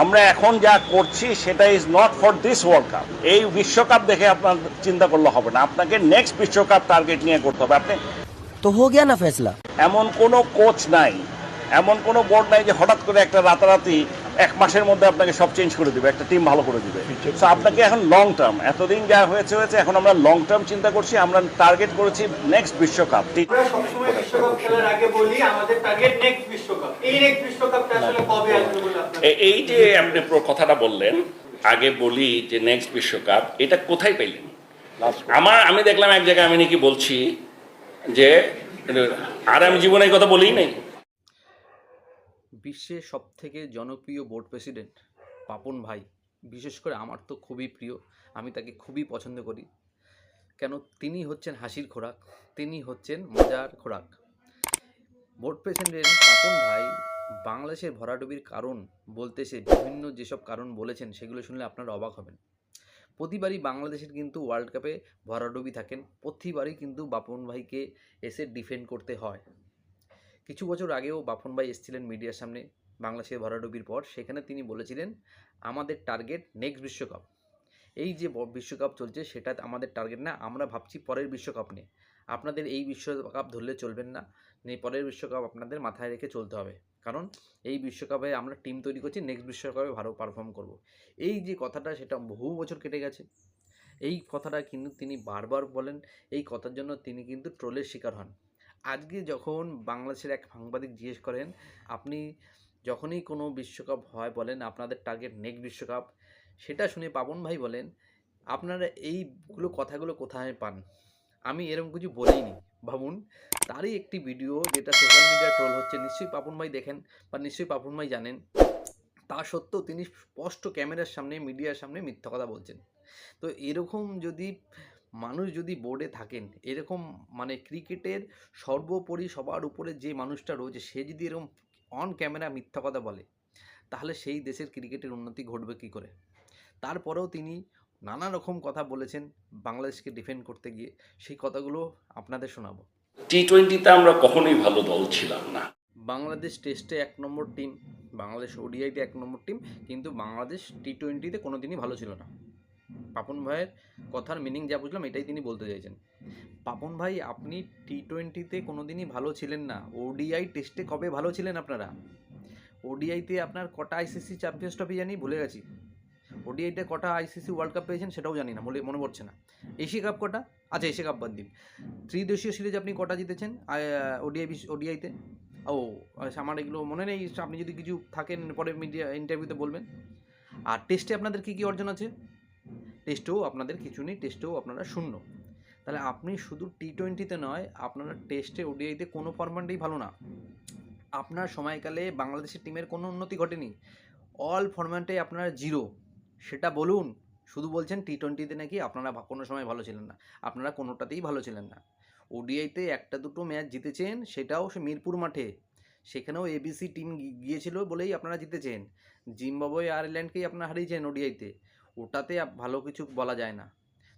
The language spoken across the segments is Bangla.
আমরা এখন যা করছি সেটা is not for this world cup এই বিশ্বকাপ দেখে আপনার চিন্তা করলে হবে না। আপনাকে নেক্সট বিশ্বকাপ টার্গেট নিয়ে করতে হবে। আপনি তো হো গিয়া না ফেসলা? এমন কোনো কোচ নাই এমন কোনো বোর্ড নাই যে হঠাৎ করে একটা রাতারাতি এক মাসের মধ্যে আপনাকে সব চেঞ্জ করে দিবে একটা টিম ভালো করে দিবে। তো আপনাকে এখন লং টার্ম এতদিন যা হয়েছে হয়েছে এখন আমরা লং টার্ম চিন্তা করছি আমরা টার্গেট করেছি নেক্সট বিশ্বকাপ। ঠিক আমরা সবসময় বিশ্বকাপ খেলার আগে বলি আমাদের টার্গেট নেক্সট বিশ্বকাপ। এই নেক্সট বিশ্বকাপটা আসলে কবে আসবে বলে আপনার এই যে আপনি কথাটা বললেন আগে বলি যে নেক্সট বিশ্বকাপ এটা কোথায় পেলেন আমার আমি দেখলাম এক জায়গায় আমি নাকি বলছি যে আর আমি জীবনে এই কথা বলি নাই। বিশ্বের সবথেকে জনপ্রিয় বোর্ড প্রেসিডেন্ট পাপন ভাই। বিশেষ করে আমার তো খুবই প্রিয়, আমি তাকে খুবই পছন্দ করি। কেন? তিনি হচ্ছেন হাসির খোরাক, তিনি হচ্ছেন মজার খোরাক। বোর্ড প্রেসিডেন্ট পাপন ভাই বাংলাদেশের ভরাডুবির কারণ বলতে সে বিভিন্ন যেসব কারণ বলেছেন, সেগুলো শুনলে আপনারা অবাক হবেন। প্রতিবারই বাংলাদেশের কিন্তু ওয়ার্ল্ড কাপে ভরাডুবি থাকেন, প্রতিবারই কিন্তু বাপন ভাইকে এসে ডিফেন্ড করতে হয়। কিছু বছর আগেও বাপন ভাই এসেছিলেন মিডিয়ার সামনে বাংলাদেশের ভরাডুবির পর। সেখানে তিনি বলেছিলেন, আমাদের টার্গেট নেক্সট বিশ্বকাপ। এই যে বিশ্বকাপ চলছে, সেটা আমাদের টার্গেট না, আমরা ভাবছি পরের বিশ্বকাপ নিয়ে। আপনাদের এই বিশ্বকাপ ধরলে চলবেন না পরের বিশ্বকাপ আপনাদের মাথায় রেখে চলতে হবে। কারণ এই বিশ্বকাপে আমরা টিম তৈরি করছি নেক্সট বিশ্বকাপে ভালো পারফর্ম করব। এই যে কথাটা, সেটা বহু বছর কেটে গেছে। এই কথাটা কিন্তু তিনি বারবার বলেন, এই কথার জন্য তিনি কিন্তু ট্রোলের শিকার হন। আজকে যখন বাংলাদেশের এক সাংবাদিক জিজ্ঞেস করেন, আপনি যখনই কোনো বিশ্বকাপ হয় বলেন, আপনাদের টার্গেট নেক্সট বিশ্বকাপ, সেটা শুনে পাবন ভাই বলেন, আপনারা এইগুলো কথাগুলো কোথায় পান? আমি এরকম কিছু বলিনি। ভাবুন, তারই একটি ভিডিও যেটা সোশ্যাল মিডিয়া ট্রোল হচ্ছে, নিশ্চয়ই পাপন ভাই দেখেন বা নিশ্চয়ই পাপন ভাই জানেন, তা সত্ত্বেও তিনি স্পষ্ট ক্যামেরার সামনে, মিডিয়ার সামনে মিথ্যা কথা বলছেন। তো এরকম যদি মানুষ যদি বোর্ডে থাকেন এরকম মানে ক্রিকেটের সর্বোপরি সবার উপরে যে মানুষটা রয়েছে সে যদি এরকম অন ক্যামেরা মিথ্যা কথা বলে তাহলে সেই দেশের ক্রিকেটের উন্নতি ঘটবে কী করে? তারপরেও তিনি নানা রকম কথা বলেছেন বাংলাদেশকে ডিফেন্ড করতে গিয়ে। সেই কথাগুলো আপনাদের শোনাবো। টি টোয়েন্টিতে আমরা কখনোই ভালো দল ছিলাম না। বাংলাদেশ টেস্টে এক নম্বর টিম বাংলাদেশ ওডিআইতে এক নম্বর টিম কিন্তু বাংলাদেশ টি টোয়েন্টিতে কোনো দিনই ভালো ছিল না। পাপন ভাইয়ের কথার মিনিং যা বুঝলাম, এটাই তিনি বলতে চাইছেন। পাপন ভাই, আপনি টি টোয়েন্টিতে কোনো দিনই ভালো ছিলেন না। ওডিআই টেস্টে কবে ভালো ছিলেন আপনারা? ওডিআইতে আপনার কটা আইসিসি চ্যাম্পিয়ন্স ট্রফি জানি, ভুলে গেছি। ওডিআইতে কটা আইসিসি ওয়ার্ল্ড কাপ পেয়েছেন, সেটাও জানি না, মনে মনে পড়ছে না। এশিয়া কাপ কটা? আচ্ছা এশিয়া কাপ বাদ দিন। ত্রিদেশীয় সিরিজ আপনি কটা জিতেছেন ওডিআই ওডিআইতে ও, আমার এগুলো মনে নেই, আপনি যদি কিছু থাকেন, পরে মিডিয়া ইন্টারভিউতে বলবেন। আর টেস্টে আপনাদের কী কী অর্জন আছে? টেস্টেও আপনাদের কিছু নেই টেস্টেও আপনারা শূন্য। তাহলে আপনি শুধু টি টোয়েন্টিতে নয়, আপনারা টেস্টে ওডিআইতে কোনো ফরম্যাটেই ভালো না। আপনার সময়কালে বাংলাদেশের টিমের কোনো উন্নতি ঘটেনি। অল ফরম্যাটে আপনারা জিরো সেটা বলুন, শুধু বলছেন টি টোয়েন্টিতে নাকি আপনারা কোনো সময় ভালো ছিলেন না। আপনারা কোনোটাতেই ভালো ছিলেন না। ওডিআইতে একটা দুটো ম্যাচ জিতেছেন, সেটাও সে মিরপুর মাঠে। সেখানেও এবিসি টিম গিয়েছিল বলেই আপনারা জিতেছেন। জিম্বাবুয়ে, আয়ারল্যান্ডকেই আপনারা হারিয়েছেন ওডিআইতে ওটাতে ভালো কিছু বলা যায় না।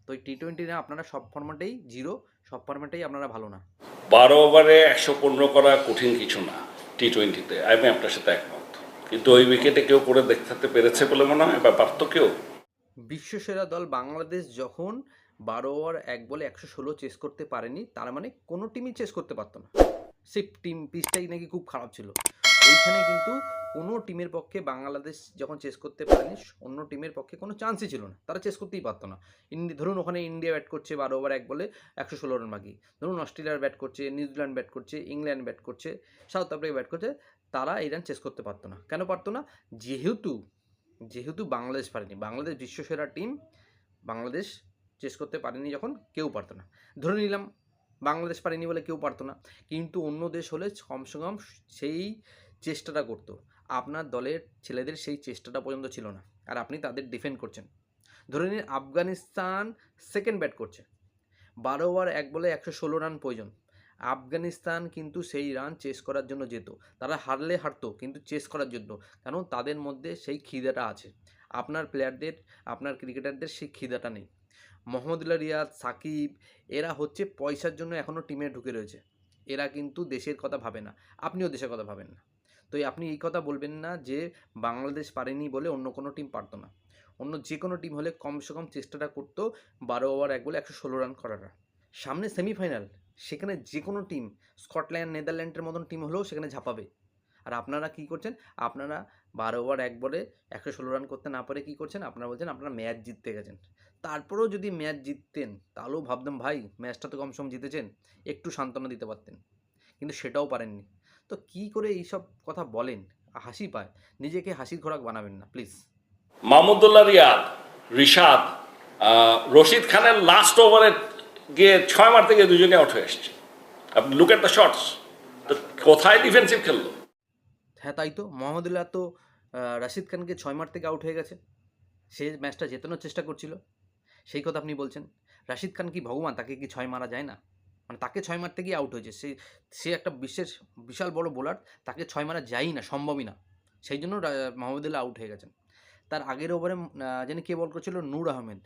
তো টি টোয়েন্টি না আপনারা সব ফরম্যাটেই জিরো সব ফরম্যাটেই আপনারা ভালো না। বারো ওভারে একশো পনেরো করা কঠিন কিছু না টি টোয়েন্টিতে আমি আপনার সাথে একমত। কিন্তু ওই উইকেটে কেউ করে দেখাতে পেরেছে বলে মনে হয়? বা পারত কেউ। বিশ্বসেরা দল বাংলাদেশ যখন বারো ওভার এক বলে একশো ষোলো চেস করতে পারেনি তার মানে কোনো টিমই চেস করতে পারতো না। সেই টিম পিচটাই নাকি খুব খারাপ ছিল। ওইখানে কিন্তু কোনো টিমের পক্ষে বাংলাদেশ যখন চেস করতে পারেনি, অন্য টিমের পক্ষে কোনো চান্সই ছিল না। তারা চেস করতেই পারতো না। ইন্ডি, ধরুন ওখানে ইন্ডিয়া ব্যাট করছে বারো ওভার এক বলে একশো ষোলো রান বাকি। ধরুন অস্ট্রেলিয়ার ব্যাট করছে, নিউজিল্যান্ড ব্যাট করছে, ইংল্যান্ড ব্যাট করছে, সাউথ আফ্রিকা ব্যাট করছে, তারা এই রান চেস করতে পারতো না। কেন পারতো না? যেহেতু যেহেতু বাংলাদেশ পারেনি, বাংলাদেশ বিশ্বসেরা টিম বাংলাদেশ চেস করতে পারেনি যখন কেউ পারতো না। ধরে নিলাম, বাংলাদেশ পারেনি বলে কেউ পারতো না। কিন্তু অন্য দেশ হলে কমসে কম সেই চেষ্টাটা করতো। আপনার দলের ছেলেদের সেই চেষ্টাটা পর্যন্ত ছিল না। আর আপনি তাদের ডিফেন্ড করছেন। ধরে নিন আফগানিস্তান সেকেন্ড ব্যাট করছে। বারো ওভার এক বলে একশো ষোলো রান প্রয়োজন। আফগানিস্তান কিন্তু সেই রান চেস করার জন্য যেত। তারা হারলে হারতো, কিন্তু চেস করার জন্য। কারণ তাদের মধ্যে সেই খিদাটা আছে। আপনার প্লেয়ারদের আপনার ক্রিকেটারদের সেই খিদাটা নেই। মোহাম্মদুল্লাহ রিয়াদ, সাকিব, এরা হচ্ছে পয়সার জন্য এখনও টিমে ঢুকে রয়েছে। এরা কিন্তু দেশের কথা ভাবে না। আপনিও দেশের কথা ভাবেন না। তো আপনি এই কথা বলবেন না যে বাংলাদেশ পারেনি বলে অন্য কোনো টিম পারতো না। অন্য যে কোনো টিম হলে কমসে কম চেষ্টাটা করতো বারো ওভার এক বলে একশো ষোলো রান করাটা। সামনে সেমিফাইনাল সেখানে যে কোনো টিম স্কটল্যান্ড, নেদারল্যান্ডের মতন টিম হলেও সেখানে ঝাঁপাবে। আর আপনারা কী করছেন? আপনারা বারো ওভার এক বলে একশো ষোলো রান করতে না পারে কী করছেন? আপনারা বলছেন আপনারা ম্যাচ জিততে গেছেন। তারপরেও যদি ম্যাচ জিততেন তাহলেও ভাবতাম ভাই ম্যাচটা তো কমসম জিতেছেন, একটু সান্ত্বনা দিতে পারতেন। কিন্তু সেটাও পারেননি। তো কি করে এইসব কথা বলেন? হাসি পায়। নিজেকে হাসির খোরাক বানাবেন না প্লিজ মাহমুদুল্লাহ রিয়াদ রিশাদ রশিদ খানের লাস্ট ওভারে গিয়ে ছয় মারতে গিয়ে দুজনে আউট হয়ে এসছে। আপনি লুক এট দ্য শর্টস তো কোথায় ডিফেন্সিভ খেললো? হ্যাঁ তাই তো। মোহাম্মদুল্লাহ তো রাশিদ খানকে ছয় মার থেকে আউট হয়ে গেছে। সে ম্যাচটা জেতানোর চেষ্টা করছিল। সেই কথা আপনি বলছেন। রাশিদ খান কি ভগবান? তাকে কি ছয় মারা যায় না? মানে তাকে ছয় মারতে গিয়ে আউট হয়েছে। সে সে একটা বিশ্বের বিশাল বড় বোলার তাকে ছয় মারা যায়ই না, সম্ভবই না। সেই জন্য মোহাম্মদুল্লাহ আউট হয়ে গেছেন। তার আগের ওভারে যেন কে বল করেছিল? নূর আহমেদ।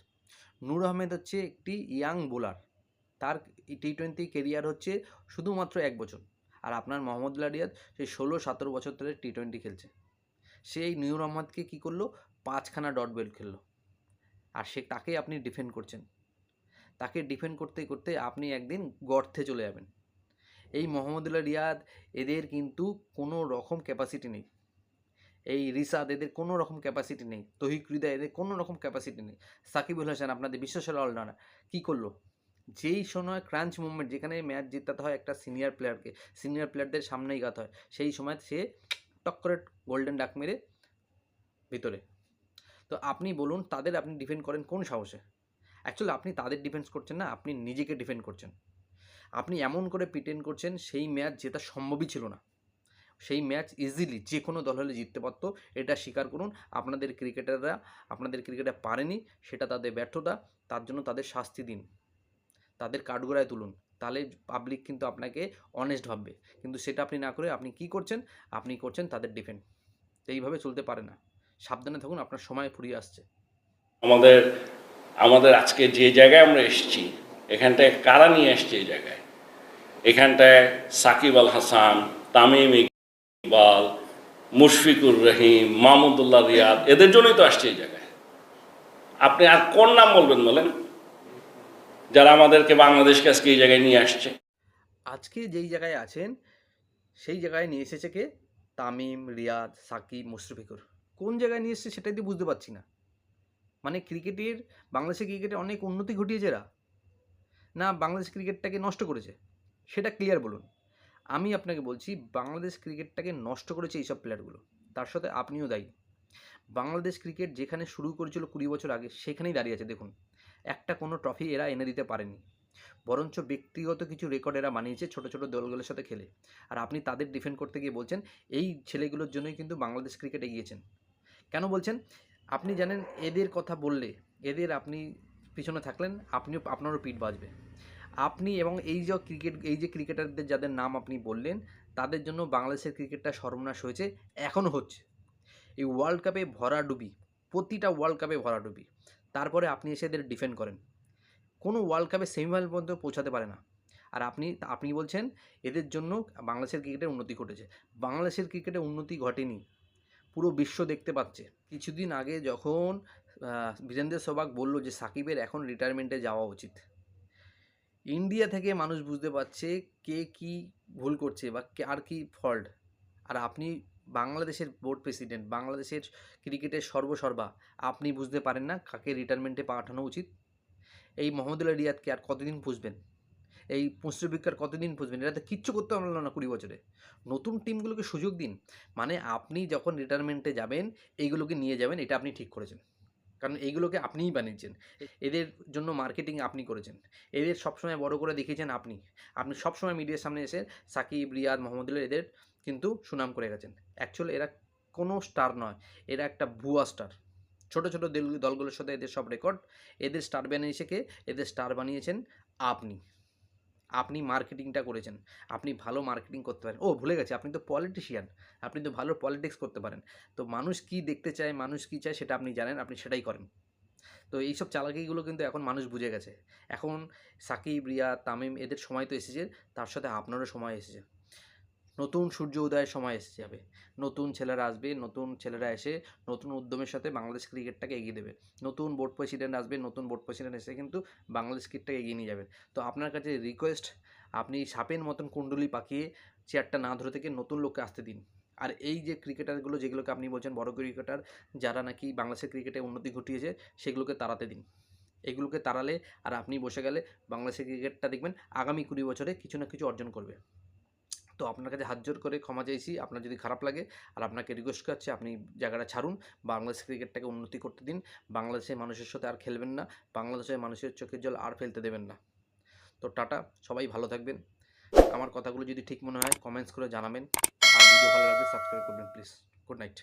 নূর আহমেদ হচ্ছে একটি ইয়াং বোলার তার টি টোয়েন্টি কেরিয়ার হচ্ছে শুধুমাত্র এক বছর। আর আপনার মোহাম্মদুল্লাহ রিয়াদ সেই ষোলো, সতেরো বছর ধরে টি টোয়েন্টি খেলছে। সেই নূর আহমদকে কী করল? পাঁচখানা ডট বেল খেললো। আর সে তাকেই আপনি ডিফেন্ড করছেন। তাকে ডিফেন্ড করতে করতে আপনি একদিন গর্তে চলে যাবেন। এই মোহাম্মদুল্লাহ রিয়াদ এদের কিন্তু কোনো রকম ক্যাপাসিটি নেই। এই রিসাদ এদের কোনো রকম ক্যাপাসিটি নেই। তহিক হৃদয় এদের কোনো রকম ক্যাপাসিটি নেই। সাকিবুল হাসান আপনাদের বিশ্বসেরা অলরাউন্ডার কী করল? যেই সময় ক্রাঞ্চ মুভমেন্ট যেখানে ম্যাচ জিতাতে হয় একটা সিনিয়র প্লেয়ারকে সিনিয়র প্লেয়ারদের সামনেই গাতে হয়, সেই সময় সে টক করে গোল্ডেন ডাক মেরে ভিতরে। তো আপনি বলুন, তাদের আপনি ডিফেন্ড করেন কোন সাহসে? অ্যাকচুয়ালি আপনি তাদের ডিফেন্স করছেন না, আপনি নিজেকে ডিফেন্ড করছেন। আপনি এমন করে প্রিটেন্ড করছেন, সেই ম্যাচ জেতা সম্ভবই ছিল না। সেই ম্যাচ ইজিলি যে কোনো দল হলে জিততে পারতো, এটা স্বীকার করুন। আপনাদের ক্রিকেটাররা আপনাদের ক্রিকেটার পারেনি, সেটা তাদের ব্যর্থতা, তার জন্য তাদের শাস্তি দিন। তাদের কাঠগড়ায় তুলুন। তাহলে পাবলিক কিন্তু আপনাকে অনেস্ট ভাববে। কিন্তু সেটা আপনি না করে আপনি কি করছেন? আপনি করছেন তাদের ডিফেন্ড এইভাবে চলতে পারে না। সাবধানে থাকুন, আপনার সময় ফুরিয়ে আসছে। আমাদের আমাদের আজকে যে জায়গায় আমরা এসেছি, এখানটায় কারা নিয়ে এসছে এই জায়গায়? এখানটায় সাকিব আল হাসান, তামিম ইকবাল, মুশফিকুর রহিম, মাহমুদুল্লাহ রিয়াদ, এদের জন্যই তো আসছে এই জায়গায়। আপনি আর কোন নাম বলবেন বলেন? যারা আমাদেরকে বাংলাদেশকে আজকে এই জায়গায় নিয়ে আসছে। আজকে যেই জায়গায় আছেন, সেই জায়গায় নিয়ে এসেছে কে? তামিম, রিয়াদ, সাকিব, মুশফিকুর। কোন জায়গায় নিয়ে এসেছে সেটাই তো বুঝতে পারছি না। মানে ক্রিকেটের, বাংলাদেশের ক্রিকেটে অনেক উন্নতি ঘটিয়েছে এরা। না, বাংলাদেশ ক্রিকেটটাকে নষ্ট করেছে। সেটা ক্লিয়ার বলুন। আমি আপনাকে বলছি, বাংলাদেশ ক্রিকেটটাকে নষ্ট করেছে এইসব প্লেয়ারগুলো তার সাথে আপনিও দায়ী। বাংলাদেশ ক্রিকেট যেখানে শুরু করেছিল কুড়ি বছর আগে, সেখানেই দাঁড়িয়ে আছে। দেখুন, একটা কোনো ট্রফি এরা এনে দিতে পারেনি। বরঞ্চ ব্যক্তিগত কিছু রেকর্ড এরা বানিয়েছে ছোট ছোট দলগুলোর সাথে খেলে। আর আপনি তাদের ডিফেন্ড করতে গিয়ে বলছেন, এই ছেলেগুলোর জন্যই কিন্তু বাংলাদেশ ক্রিকেট এগিয়েছেন। কেন বলছেন? আপনি জানেন এদের কথা বললে, এদের আপনি পিছনে থাকলেন, আপনিও আপনারও পিঠ বাজবে আপনি এবং এই যে ক্রিকেট, এই যে ক্রিকেটারদের যাদের নাম আপনি বললেন, তাদের জন্য বাংলাদেশের ক্রিকেটটা সর্বনাশ হয়েছে, এখনও হচ্ছে। এই ওয়ার্ল্ড কাপে ভরাডুবি প্রতিটা ওয়ার্ল্ড কাপে ভরাডুবি তারপরে আপনি এসে এদের ডিফেন্ড করেন। কোনো ওয়ার্ল্ড কাপে সেমিফাইনাল পর্যন্ত পৌঁছাতে পারে না। আর আপনি আপনি বলছেন, এদের জন্য বাংলাদেশের ক্রিকেটের উন্নতি ঘটেছে। বাংলাদেশের ক্রিকেটে উন্নতি ঘটেনি। পুরো বিশ্ব দেখতে পাচ্ছে। কিছুদিন আগে যখন বীরেন্দ্র সেহবাগ বলল যে সাকিবের এখন রিটায়ারমেন্টে যাওয়া উচিত। ইন্ডিয়া থেকে মানুষ বুঝতে পারছে কে কি ভুল করছে বা আর কি ফল্ট আর আপনি বাংলাদেশের বোর্ড প্রেসিডেন্ট বাংলাদেশের ক্রিকেটের সর্বসর্বা, আপনি বুঝতে পারেন না কাকে রিটায়ারমেন্টে পাঠানো উচিত। এই মোহাম্মদুল্লাহ রিয়াদকে আর কতদিন পুষবেন এই আর কতদিন পুষবেন এটা তো কিচ্ছু করতে পারল না কুড়ি বছরে। নতুন টিমগুলোকে সুযোগ দিন। মানে আপনি যখন রিটায়ারমেন্টে যাবেন, এইগুলোকে নিয়ে যাবেন, এটা আপনি ঠিক করেছেন। কারণ এইগুলোকে আপনিই বানিয়েছেন। এদের জন্য মার্কেটিং আপনি করেছেন। এদের সবসময় বড় করে দেখিয়েছেন আপনি। আপনি সবসময় মিডিয়ার সামনে এসে সাকিব, রিয়াদ মোহাম্মদুল্লাহ এদের কিন্তু সুনাম করে গেছেন। অ্যাকচুয়ালি এরা কোনো স্টার নয়। এরা একটা ভুয়া স্টার ছোট ছোট দল- দলগুলোর সাথে এদের সব রেকর্ড এদের স্টার বানিয়েছে কে? এদের স্টার বানিয়েছেন আপনি। আপনি মার্কেটিংটা করেছেন, আপনি ভালো মার্কেটিং করতে পারেন। ও, ভুলে গেছে, আপনি তো পলিটিশিয়ান, আপনি তো ভালো পলিটিক্স করতে পারেন। তো মানুষ কি দেখতে চায়, মানুষ কি চায় সেটা আপনি জানেন, আপনি সেটাই করেন। তো এইসব চালাকিগুলো কিন্তু এখন মানুষ বুঝে গেছে। এখন সাকিব, রিয়া, তামিম এদের সময় তো এসেছে, তার সাথে আপনারও সময় এসেছে। নতুন সূর্য উদয়ের সময় এসে যাবে। নতুন ছেলেরা আসবে, নতুন ছেলেরা এসে নতুন উদ্যমের সাথে বাংলাদেশ ক্রিকেটটাকে এগিয়ে দেবে। নতুন বোর্ড প্রেসিডেন্ট আসবে, নতুন বোর্ড প্রেসিডেন্ট এসে কিন্তু বাংলাদেশ ক্রিকেটটাকে এগিয়ে নিয়ে যাবেন তো আপনার কাছে রিকোয়েস্ট আপনি সাপের মতন কুণ্ডলি পাকিয়ে চেয়ারটা না ধরে থেকে নতুন লোককে আসতে দিন। আর এই যে ক্রিকেটারগুলো যেগুলোকে আপনি বলছেন বড় ক্রিকেটার যারা নাকি বাংলাদেশের ক্রিকেটে উন্নতি ঘটিয়েছে, সেগুলোকে তাড়াতে দিন। এগুলোকে তাড়ালে আর আপনি বসে গেলে বাংলাদেশের ক্রিকেটটা দেখবেন আগামী কুড়ি বছরে কিছু না কিছু অর্জন করবে। তো আপনার কাছে হাত জোর করে ক্ষমা চাইছি। আপনার যদি খারাপ লাগে আর আপনাকে রিকোয়েস্ট করছে, আপনি জায়গাটা ছাড়ুন। বাংলাদেশ ক্রিকেটটাকে উন্নতি করতে দিন। বাংলাদেশের মানুষের সাথে আর খেলবেন না। বাংলাদেশের মানুষের চোখের জল আর ফেলতে দেবেন না। তো টাটা, সবাই ভালো থাকবেন। আমার কথাগুলো যদি ঠিক মনে হয় কমেন্টস করে জানাবেন। আর ভিডিও ভালো লাগবে সাবস্ক্রাইব করবেন প্লিজ গুড নাইট